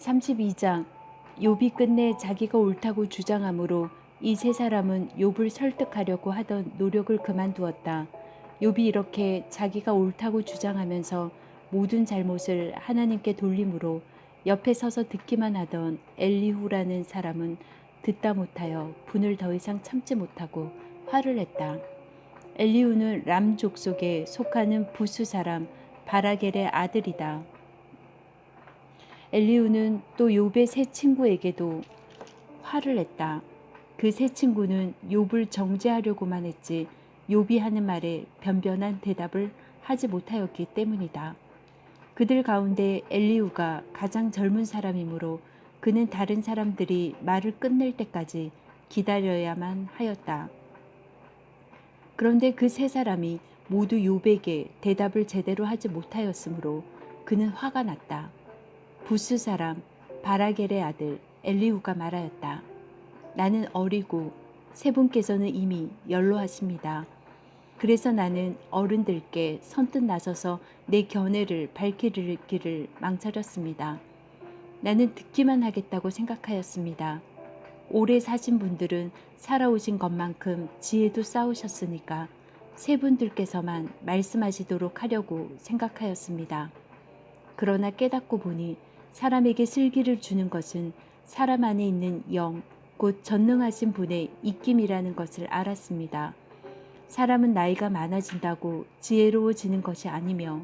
32장 욥이 끝내 자기가 옳다고 주장하므로 이 세 사람은 욥을 설득하려고 하던 노력을 그만두었다. 욥이 이렇게 자기가 옳다고 주장하면서 모든 잘못을 하나님께 돌림으로 옆에 서서 듣기만 하던 엘리후라는 사람은 듣다 못하여 분을 더 이상 참지 못하고 화를 냈다. 엘리후는 람 족 속에 속하는 부스 사람 바라겔의 아들이다. 엘리후는 또 욥의 세 친구에게도 화를 냈다. 그 세 친구는 욥을 정죄하려고만 했지 욥이 하는 말에 변변한 대답을 하지 못하였기 때문이다. 그들 가운데 엘리후가 가장 젊은 사람이므로 그는 다른 사람들이 말을 끝낼 때까지 기다려야만 하였다. 그런데 그 세 사람이 모두 욥에게 대답을 제대로 하지 못하였으므로 그는 화가 났다. 부스 사람 바라겔의 아들 엘리후가 말하였다. 나는 어리고 세 분께서는 이미 연로하십니다. 그래서 나는 어른들께 선뜻 나서서 내 견해를 밝히기를 망설였습니다. 나는 듣기만 하겠다고 생각하였습니다. 오래 사신 분들은 살아오신 것만큼 지혜도 쌓으셨으니까 세 분들께서만 말씀하시도록 하려고 생각하였습니다. 그러나 깨닫고 보니 사람에게 슬기를 주는 것은 사람 안에 있는 영, 곧 전능하신 분의 입김이라는 것을 알았습니다. 사람은 나이가 많아진다고 지혜로워지는 것이 아니며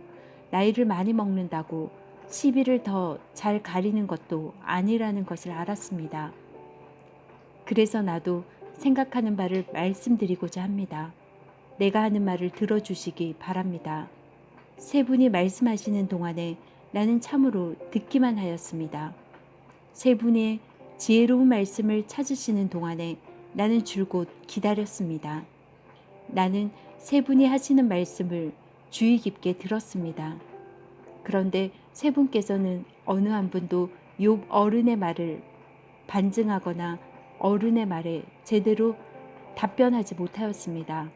나이를 많이 먹는다고 시비를 더 잘 가리는 것도 아니라는 것을 알았습니다. 그래서 나도 생각하는 바를 말씀드리고자 합니다. 내가 하는 말을 들어주시기 바랍니다. 세 분이 말씀하시는 동안에 나는 참으로 듣기만 하였습니다. 세 분의 지혜로운 말씀을 찾으시는 동안에 나는 줄곧 기다렸습니다. 나는 세 분이 하시는 말씀을 주의 깊게 들었습니다. 그런데 세 분께서는 어느 한 분도 욥 어른의 말을 반증하거나 어른의 말에 제대로 답변하지 못하였습니다.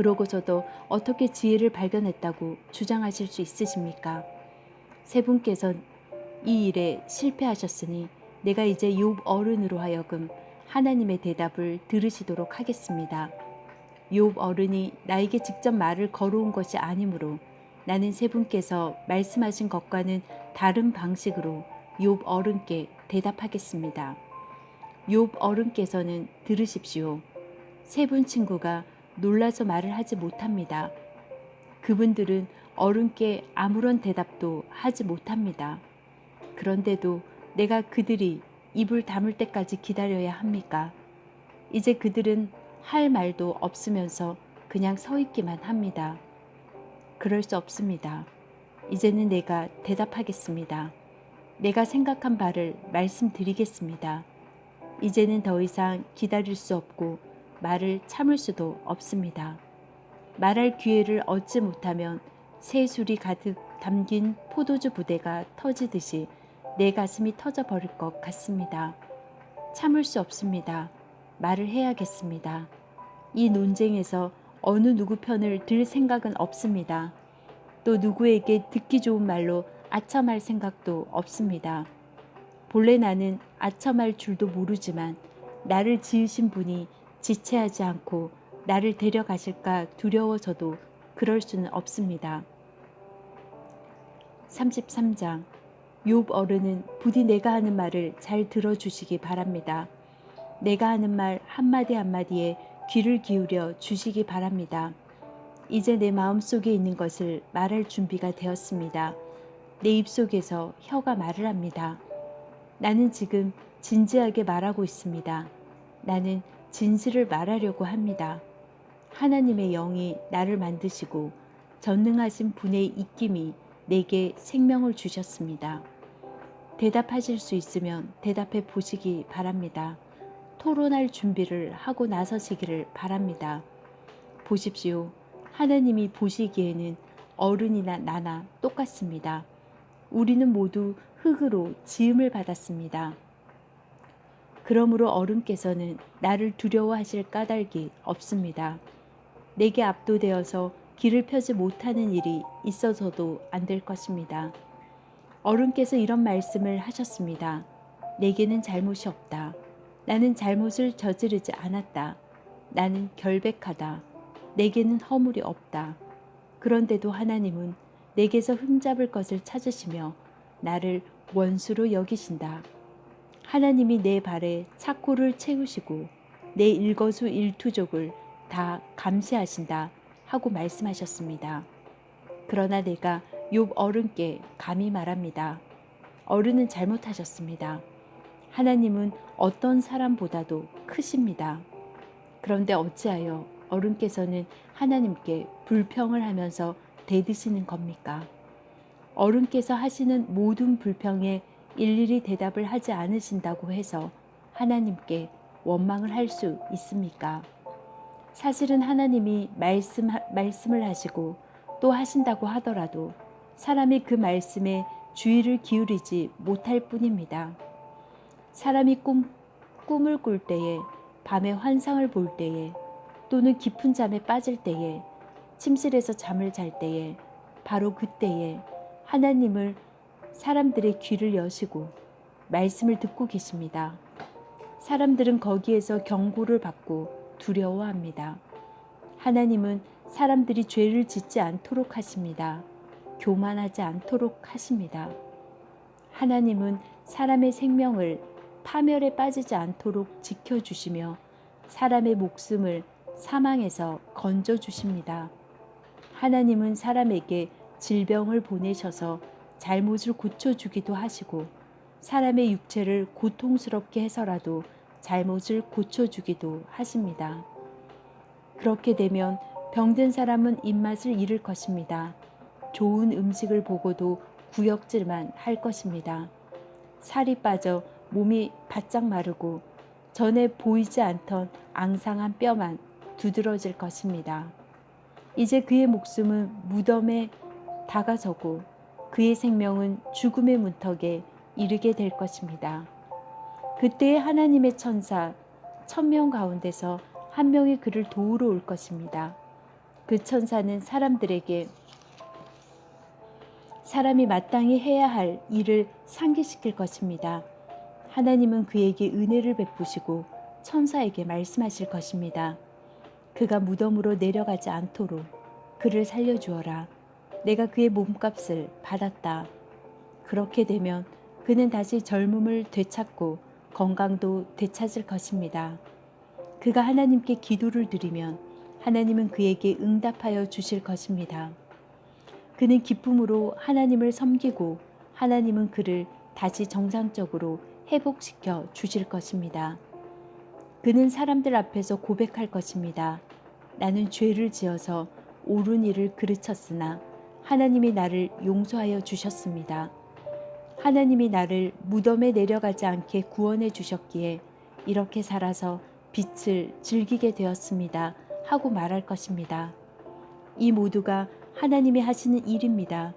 그러고서도 어떻게 지혜를 발견했다고 주장하실 수 있으십니까? 세 분께선 이 일에 실패하셨으니 내가 이제 욥 어른으로 하여금 하나님의 대답을 들으시도록 하겠습니다. 욥 어른이 나에게 직접 말을 걸어온 것이 아니므로 나는 세 분께서 말씀하신 것과는 다른 방식으로 욥 어른께 대답하겠습니다. 욥 어른께서는 들으십시오. 세 분 친구가 놀라서 말을 하지 못합니다. 그분들은 어른께 아무런 대답도 하지 못합니다. 그런데도 내가 그들이 입을 다물 때까지 기다려야 합니까? 이제 그들은 할 말도 없으면서 그냥 서 있기만 합니다. 그럴 수 없습니다. 이제는 내가 대답하겠습니다. 내가 생각한 바를 말씀드리겠습니다. 이제는 더 이상 기다릴 수 없고 말을 참을 수도 없습니다. 말할 기회를 얻지 못하면 새술이 가득 담긴 포도주 부대가 터지듯이 내 가슴이 터져버릴 것 같습니다. 참을 수 없습니다. 말을 해야겠습니다. 이 논쟁에서 어느 누구 편을 들 생각은 없습니다. 또 누구에게 듣기 좋은 말로 아첨할 생각도 없습니다. 본래 나는 아첨할 줄도 모르지만 나를 지으신 분이 지체하지 않고 나를 데려가실까 두려워서도 그럴 수는 없습니다. 33장 욥 어른은 부디 내가 하는 말을 잘 들어주시기 바랍니다. 내가 하는 말 한마디 한마디에 귀를 기울여 주시기 바랍니다. 이제 내 마음속에 있는 것을 말할 준비가 되었습니다. 내 입속에서 혀가 말을 합니다. 나는 지금 진지하게 말하고 있습니다. 나는 진실을 말하려고 합니다. 하나님의 영이 나를 만드시고 전능하신 분의 입김이 내게 생명을 주셨습니다. 대답하실 수 있으면 대답해 보시기 바랍니다. 토론할 준비를 하고 나서시기를 바랍니다. 보십시오. 하나님이 보시기에는 어른이나 나나 똑같습니다. 우리는 모두 흙으로 지음을 받았습니다. 그러므로 어른께서는 나를 두려워하실 까닭이 없습니다. 내게 압도되어서 길을 펴지 못하는 일이 있어서도 안 될 것입니다. 어른께서 이런 말씀을 하셨습니다. 내게는 잘못이 없다. 나는 잘못을 저지르지 않았다. 나는 결백하다. 내게는 허물이 없다. 그런데도 하나님은 내게서 흠잡을 것을 찾으시며 나를 원수로 여기신다. 하나님이 내 발에 차코를 채우시고 내 일거수 일투족을 다 감시하신다 하고 말씀하셨습니다. 그러나 내가 욥 어른께 감히 말합니다. 어른은 잘못하셨습니다. 하나님은 어떤 사람보다도 크십니다. 그런데 어찌하여 어른께서는 하나님께 불평을 하면서 대드시는 겁니까? 어른께서 하시는 모든 불평에 일일이 대답을 하지 않으신다고 해서 하나님께 원망을 할 수 있습니까? 사실은 하나님이 말씀, 말씀을 하시고 또 하신다고 하더라도 사람이 그 말씀에 주의를 기울이지 못할 뿐입니다. 사람이 꿈, 꿈을 꿀 때에, 밤에 환상을 볼 때에, 또는 깊은 잠에 빠질 때에, 침실에서 잠을 잘 때에, 바로 그때에 하나님을 사람들의 귀를 여시고 말씀을 듣고 계십니다. 사람들은 거기에서 경고를 받고 두려워합니다. 하나님은 사람들이 죄를 짓지 않도록 하십니다. 교만하지 않도록 하십니다. 하나님은 사람의 생명을 파멸에 빠지지 않도록 지켜주시며 사람의 목숨을 사망에서 건져주십니다. 하나님은 사람에게 질병을 보내셔서 잘못을 고쳐주기도 하시고 사람의 육체를 고통스럽게 해서라도 잘못을 고쳐주기도 하십니다. 그렇게 되면 병든 사람은 입맛을 잃을 것입니다. 좋은 음식을 보고도 구역질만 할 것입니다. 살이 빠져 몸이 바짝 마르고 전에 보이지 않던 앙상한 뼈만 두드러질 것입니다. 이제 그의 목숨은 무덤에 다가서고 그의 생명은 죽음의 문턱에 이르게 될 것입니다. 그때에 하나님의 천사 천명 가운데서 한 명이 그를 도우러 올 것입니다. 그 천사는 사람들에게 사람이 마땅히 해야 할 일을 상기시킬 것입니다. 하나님은 그에게 은혜를 베푸시고 천사에게 말씀하실 것입니다. 그가 무덤으로 내려가지 않도록 그를 살려주어라. 내가 그의 몸값을 받았다. 그렇게 되면 그는 다시 젊음을 되찾고 건강도 되찾을 것입니다. 그가 하나님께 기도를 드리면 하나님은 그에게 응답하여 주실 것입니다. 그는 기쁨으로 하나님을 섬기고 하나님은 그를 다시 정상적으로 회복시켜 주실 것입니다. 그는 사람들 앞에서 고백할 것입니다. 나는 죄를 지어서 옳은 일을 그르쳤으나 하나님이 나를 용서하여 주셨습니다. 하나님이 나를 무덤에 내려가지 않게 구원해 주셨기에 이렇게 살아서 빛을 즐기게 되었습니다. 하고 말할 것입니다. 이 모두가 하나님이 하시는 일입니다.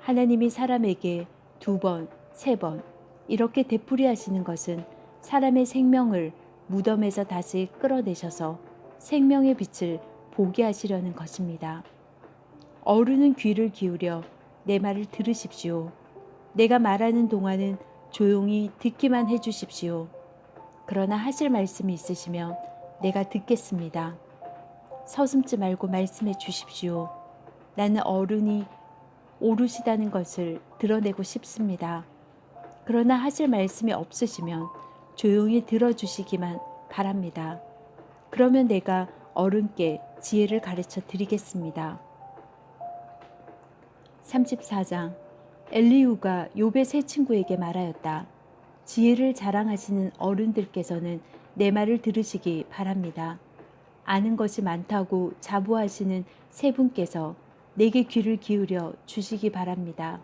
하나님이 사람에게 두 번, 세 번 이렇게 되풀이 하시는 것은 사람의 생명을 무덤에서 다시 끌어내셔서 생명의 빛을 보게 하시려는 것입니다. 어른은 귀를 기울여 내 말을 들으십시오. 내가 말하는 동안은 조용히 듣기만 해 주십시오. 그러나 하실 말씀이 있으시면 내가 듣겠습니다. 서슴지 말고 말씀해 주십시오. 나는 어른이 오르시다는 것을 드러내고 싶습니다. 그러나 하실 말씀이 없으시면 조용히 들어주시기만 바랍니다. 그러면 내가 어른께 지혜를 가르쳐 드리겠습니다. 34장 엘리우가 욥의 세 친구에게 말하였다. 지혜를 자랑하시는 어른들께서는 내 말을 들으시기 바랍니다. 아는 것이 많다고 자부하시는 세 분께서 내게 귀를 기울여 주시기 바랍니다.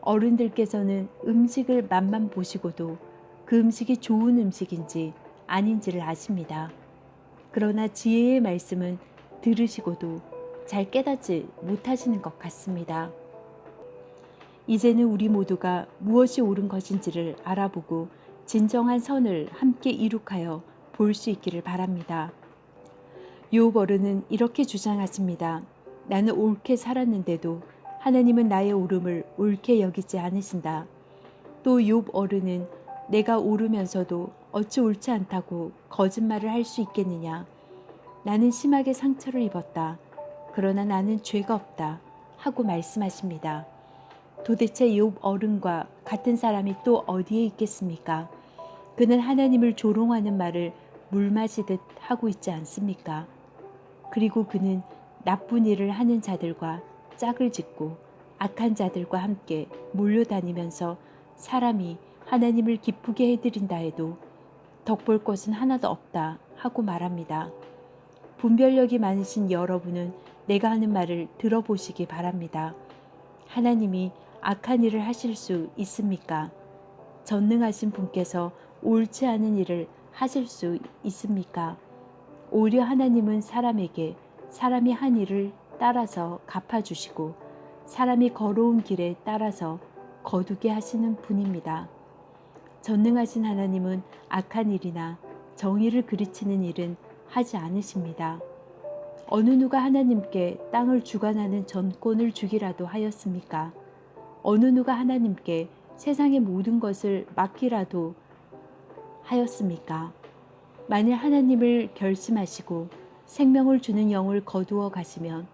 어른들께서는 음식을 맛만 보시고도 그 음식이 좋은 음식인지 아닌지를 아십니다. 그러나 지혜의 말씀은 들으시고도 잘 깨닫지 못하시는 것 같습니다. 이제는 우리 모두가 무엇이 옳은 것인지를 알아보고 진정한 선을 함께 이룩하여 볼 수 있기를 바랍니다. 욥 어른은 이렇게 주장하십니다. 나는 옳게 살았는데도 하나님은 나의 오름을 옳게 여기지 않으신다. 또욥 어른은 내가 오르면서도 어찌 옳지 않다고 거짓말을 할 수 있겠느냐. 나는 심하게 상처를 입었다. 그러나 나는 죄가 없다. 하고 말씀하십니다. 도대체 욥 어른과 같은 사람이 또 어디에 있겠습니까? 그는 하나님을 조롱하는 말을 물 마시듯 하고 있지 않습니까? 그리고 그는 나쁜 일을 하는 자들과 짝을 짓고 악한 자들과 함께 몰려다니면서 사람이 하나님을 기쁘게 해드린다 해도 덕볼 것은 하나도 없다 하고 말합니다. 분별력이 많으신 여러분은 내가 하는 말을 들어보시기 바랍니다. 하나님이 악한 일을 하실 수 있습니까? 전능하신 분께서 옳지 않은 일을 하실 수 있습니까? 오히려 하나님은 사람에게 사람이 한 일을 따라서 갚아주시고 사람이 걸어온 길에 따라서 거두게 하시는 분입니다. 전능하신 하나님은 악한 일이나 정의를 그르치는 일은 하지 않으십니다. 어느 누가 하나님께 땅을 주관하는 전권을 주기라도 하였습니까? 어느 누가 하나님께 세상의 모든 것을 맡기라도 하였습니까? 만일 하나님을 결심하시고 생명을 주는 영을 거두어 가시면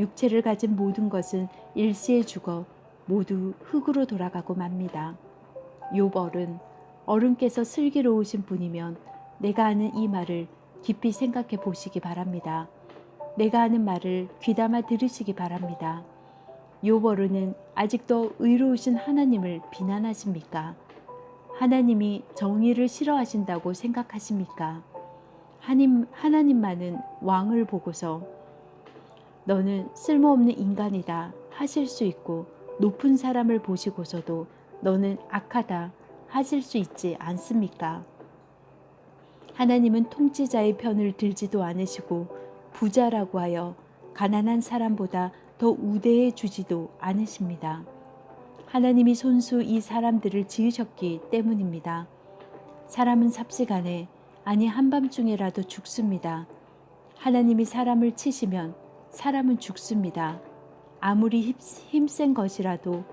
육체를 가진 모든 것은 일시에 죽어 모두 흙으로 돌아가고 맙니다. 욥 어른, 께서 슬기로우신 분이면 내가 하는 이 말을 깊이 생각해 보시기 바랍니다. 내가 하는 말을 귀담아 들으시기 바랍니다. 욥 어른은 아직도 의로우신 하나님을 비난하십니까? 하나님이 정의를 싫어하신다고 생각하십니까? 하나님, 하나님만은 왕을 보고서 너는 쓸모없는 인간이다 하실 수 있고 높은 사람을 보시고서도 너는 악하다 하실 수 있지 않습니까? 하나님은 통치자의 편을 들지도 않으시고 부자라고 하여 가난한 사람보다 더 우대해 주지도 않으십니다. 하나님이 손수 이 사람들을 지으셨기 때문입니다. 사람은 삽시간에 아니 한밤중에라도 죽습니다. 하나님이 사람을 치시면 사람은 죽습니다. 아무리 힘센 것이라도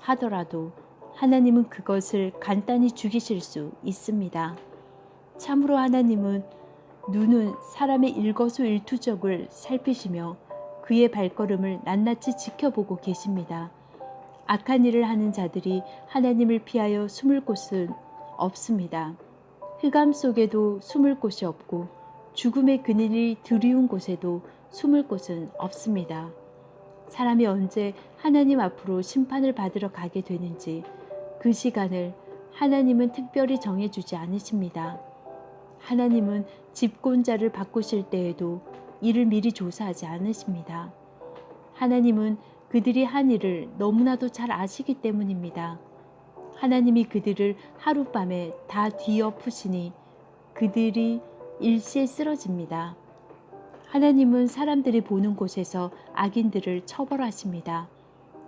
하더라도 하나님은 그것을 간단히 죽이실 수 있습니다. 참으로 하나님은 눈은 사람의 일거수일투족을 살피시며 그의 발걸음을 낱낱이 지켜보고 계십니다. 악한 일을 하는 자들이 하나님을 피하여 숨을 곳은 없습니다. 흑암 속에도 숨을 곳이 없고 죽음의 그늘이 드리운 곳에도 숨을 곳은 없습니다. 사람이 언제 하나님 앞으로 심판을 받으러 가게 되는지 그 시간을 하나님은 특별히 정해주지 않으십니다. 하나님은 집권자를 바꾸실 때에도 이를 미리 조사하지 않으십니다. 하나님은 그들이 한 일을 너무나도 잘 아시기 때문입니다. 하나님이 그들을 하룻밤에 다 뒤엎으시니 그들이 일시에 쓰러집니다. 하나님은 사람들이 보는 곳에서 악인들을 처벌하십니다.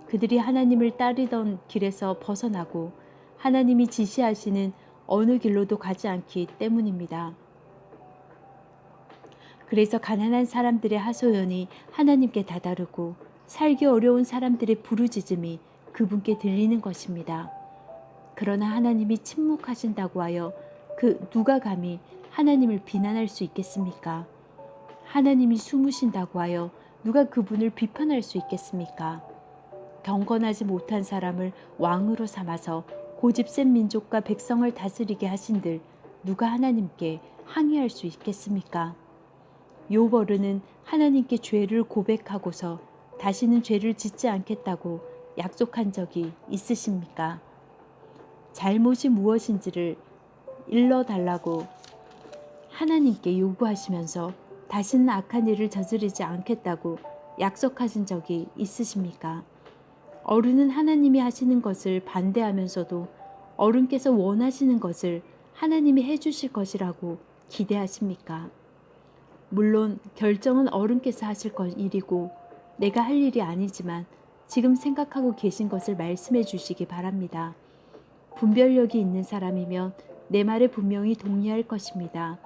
그들이 하나님을 따르던 길에서 벗어나고 하나님이 지시하시는 어느 길로도 가지 않기 때문입니다. 그래서 가난한 사람들의 하소연이 하나님께 다다르고 살기 어려운 사람들의 부르짖음이 그분께 들리는 것입니다. 그러나 하나님이 침묵하신다고 하여 그 누가 감히 하나님을 비난할 수 있겠습니까? 하나님이 숨으신다고 하여 누가 그분을 비판할 수 있겠습니까? 경건하지 못한 사람을 왕으로 삼아서 고집 센 민족과 백성을 다스리게 하신들 누가 하나님께 항의할 수 있겠습니까? 요버르는 하나님께 죄를 고백하고서 다시는 죄를 짓지 않겠다고 약속한 적이 있으십니까? 잘못이 무엇인지를 일러달라고 하나님께 요구하시면서 다시는 악한 일을 저지르지 않겠다고 약속하신 적이 있으십니까? 어른은 하나님이 하시는 것을 반대하면서도 어른께서 원하시는 것을 하나님이 해주실 것이라고 기대하십니까? 물론 결정은 어른께서 하실 것 일이고 내가 할 일이 아니지만 지금 생각하고 계신 것을 말씀해 주시기 바랍니다. 분별력이 있는 사람이면 내 말에 분명히 동의할 것입니다.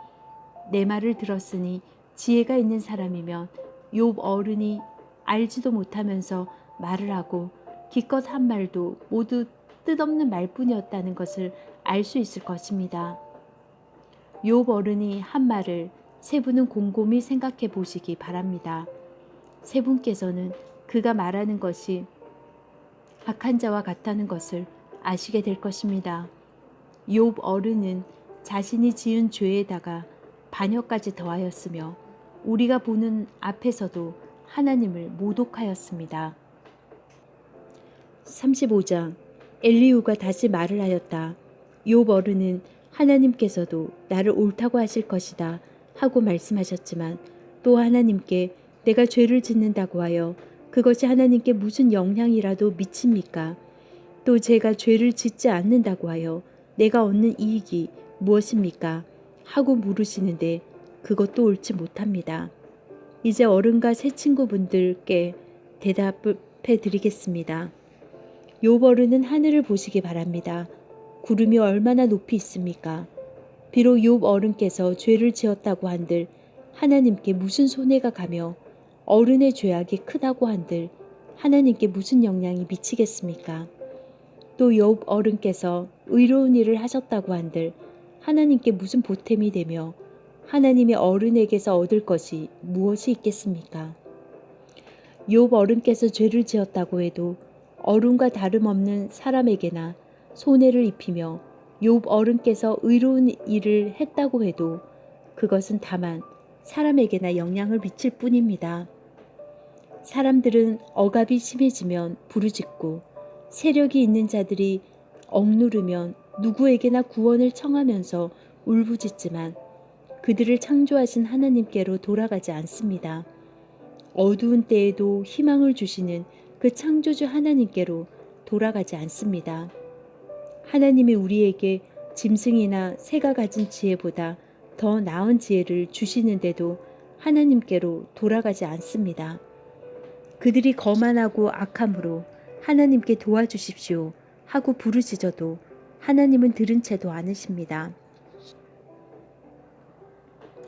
내 말을 들었으니 지혜가 있는 사람이면 욥 어른이 알지도 못하면서 말을 하고 기껏 한 말도 모두 뜻없는 말뿐이었다는 것을 알 수 있을 것입니다. 욥 어른이 한 말을 세 분은 곰곰이 생각해 보시기 바랍니다. 세 분께서는 그가 말하는 것이 악한 자와 같다는 것을 아시게 될 것입니다. 욥 어른은 자신이 지은 죄에다가 반역까지 더하였으며 우리가 보는 앞에서도 하나님을 모독하였습니다. 35장 엘리후가 다시 말을 하였다. 욥 어른은 하나님께서도 나를 옳다고 하실 것이다 하고 말씀하셨지만 또 하나님께 내가 죄를 짓는다고 하여 그것이 하나님께 무슨 영향이라도 미칩니까? 또 제가 죄를 짓지 않는다고 하여 내가 얻는 이익이 무엇입니까? 하고 물으시는데 그것도 옳지 못합니다. 이제 어른과 새 친구분들께 대답해 드리겠습니다. 욥 어른은 하늘을 보시기 바랍니다. 구름이 얼마나 높이 있습니까? 비록 욥 어른께서 죄를 지었다고 한들 하나님께 무슨 손해가 가며 어른의 죄악이 크다고 한들 하나님께 무슨 영향이 미치겠습니까? 또 욥 어른께서 의로운 일을 하셨다고 한들 하나님께 무슨 보탬이 되며 하나님의 어른에게서 얻을 것이 무엇이 있겠습니까? 욥 어른께서 죄를 지었다고 해도 어른과 다름없는 사람에게나 손해를 입히며 욥 어른께서 의로운 일을 했다고 해도 그것은 다만 사람에게나 영향을 미칠 뿐입니다. 사람들은 억압이 심해지면 부르짖고 세력이 있는 자들이 억누르면 누구에게나 구원을 청하면서 울부짖지만 그들을 창조하신 하나님께로 돌아가지 않습니다. 어두운 때에도 희망을 주시는 그 창조주 하나님께로 돌아가지 않습니다. 하나님이 우리에게 짐승이나 새가 가진 지혜보다 더 나은 지혜를 주시는데도 하나님께로 돌아가지 않습니다. 그들이 거만하고 악함으로 하나님께 도와주십시오 하고 부르짖어도 하나님은 들은 채도 않으십니다.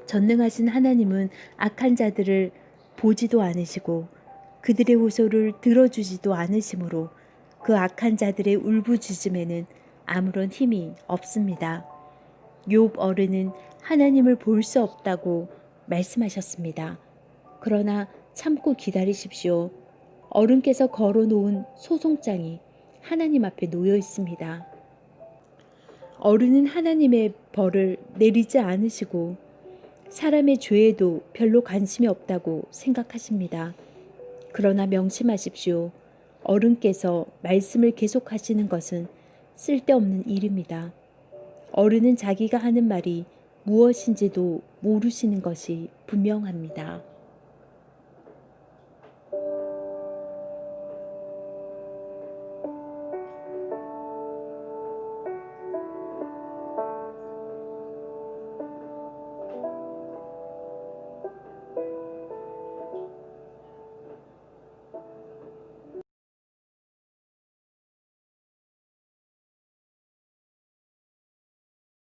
전능하신 하나님은 악한 자들을 보지도 않으시고 그들의 호소를 들어주지도 않으시므로 그 악한 자들의 울부짖음에는 아무런 힘이 없습니다. 욥 어른은 하나님을 볼 수 없다고 말씀하셨습니다. 그러나 참고 기다리십시오. 어른께서 걸어놓은 소송장이 하나님 앞에 놓여 있습니다. 어른은 하나님의 벌을 내리지 않으시고 사람의 죄에도 별로 관심이 없다고 생각하십니다. 그러나 명심하십시오. 어른께서 말씀을 계속하시는 것은 쓸데없는 일입니다. 어른은 자기가 하는 말이 무엇인지도 모르시는 것이 분명합니다.